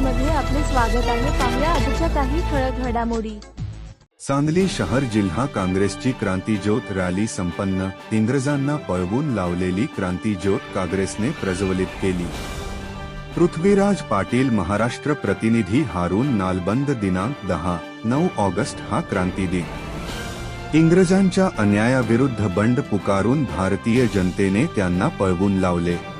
स्वागत आहे. पाहुया आजच्या काही ठळक घडामोडी. सांगली शहर जिल्हा काँग्रेसची क्रांतीज्योत रॅली संपन्न. इंग्रजांना पळवून लावलेली क्रांतीज्योत काँग्रेसने प्रज्वलित केली. पृथ्वीराज पाटील महाराष्ट्र प्रतिनिधी हारून नालबंद दिनांक दहा नऊ ऑगस्ट हा क्रांती दिन. इंग्रजांच्या अन्यायाविरुद्ध बंड पुकारून भारतीय जनतेने त्यांना पळवून लावले.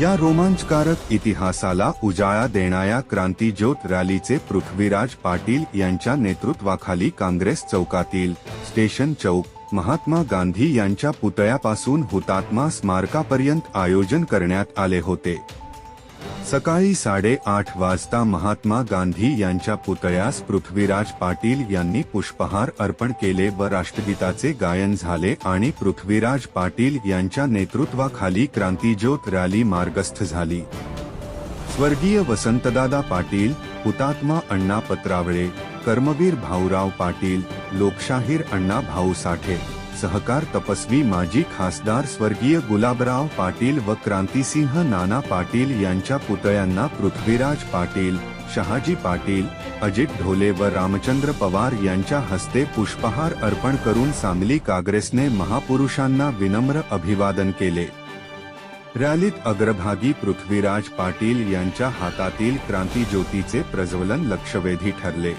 या रोमांचकारक इतिहासाला उजाळा देणाऱ्या क्रांतीज्योत रॅलीचे पृथ्वीराज पाटील यांच्या नेतृत्वाखाली काँग्रेस चौकातील स्टेशन चौक महात्मा गांधी यांच्या पुतळ्यापासून हुतात्मा स्मारकापर्यंत आयोजन करण्यात आले होते. सकाळी साडेआठ वाजता महात्मा गांधी यांच्या पुतळ्यास पृथ्वीराज पाटील यांनी पुष्पहार अर्पण केले व राष्ट्रगीताचे गायन झाले आणि पृथ्वीराज पाटील यांच्या नेतृत्वाखाली क्रांतीज्योत रॅली मार्गस्थ झाली. स्वर्गीय वसंतदादा पाटील हुतात्मा अण्णा पत्रावळे कर्मवीर भाऊराव पाटील लोकशाहीर अण्णा भाऊ साठे सहकार तपस्वी माजी खासदार स्वर्गीय गुलाबराव पाटील व क्रांतिसिंह नाना पाटील यांच्या पुतळ्यांना पृथ्वीराज पाटील शहाजी पाटील अजित ढोले व रामचंद्र पवार यांच्या हस्ते पुष्पहार अर्पण करून सांगली काँग्रेसने महापुरुषांना विनम्र अभिवादन केले. रॅलीत अग्रभागी पृथ्वीराज पाटील यांच्या हातातील क्रांतीज्योतीचे प्रज्वलन लक्षवेधी ठरले.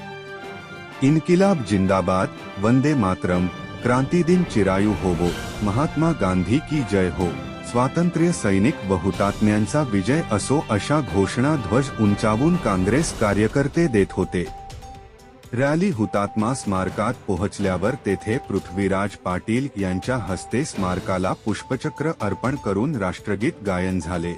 इन्किलाब जिंदाबाद वंदे मातरम क्रांती दिन चिरायू होवो. महात्मा गांधी की जय हो. स्वातंत्र्य सैनिक बहुतात्म्यांचा विजय असो अशा घोषणा ध्वज उंचावून काँग्रेस कार्यकर्ते देत होते. रॅली हुतात्मा स्मारकात पोहोचल्यावर तेथे पृथ्वीराज पाटील यांच्या हस्ते स्मारकाला पुष्पचक्र अर्पण करून राष्ट्रगीत गायन झाले.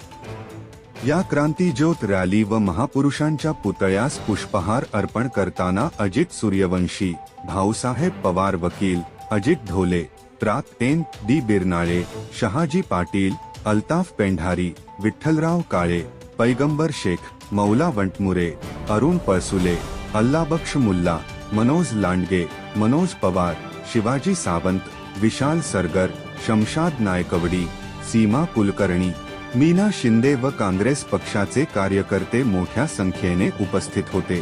या क्रांतीज्योत रॅली व महापुरुषांच्या पुतळ्यास पुष्पहार अर्पण करताना अजित सूर्यवंशी भाऊसाहेब पवार वकील अजित ढोले प्रात एन डी बिरनाळे शहाजी पाटील अल्ताफ पेंढारी विठ्ठलराव काळे पैगंबर शेख मौला वंटमुरे अरुण पळसुले अल्लाबक्ष मुल्ला मनोज लांडगे मनोज पवार शिवाजी सावंत विशाल सरगर शमशाद नायकवडी सीमा कुलकर्णी मीना शिंदे व काँग्रेस पक्षाचे कार्यकर्ते मोठ्या संख्येने उपस्थित होते.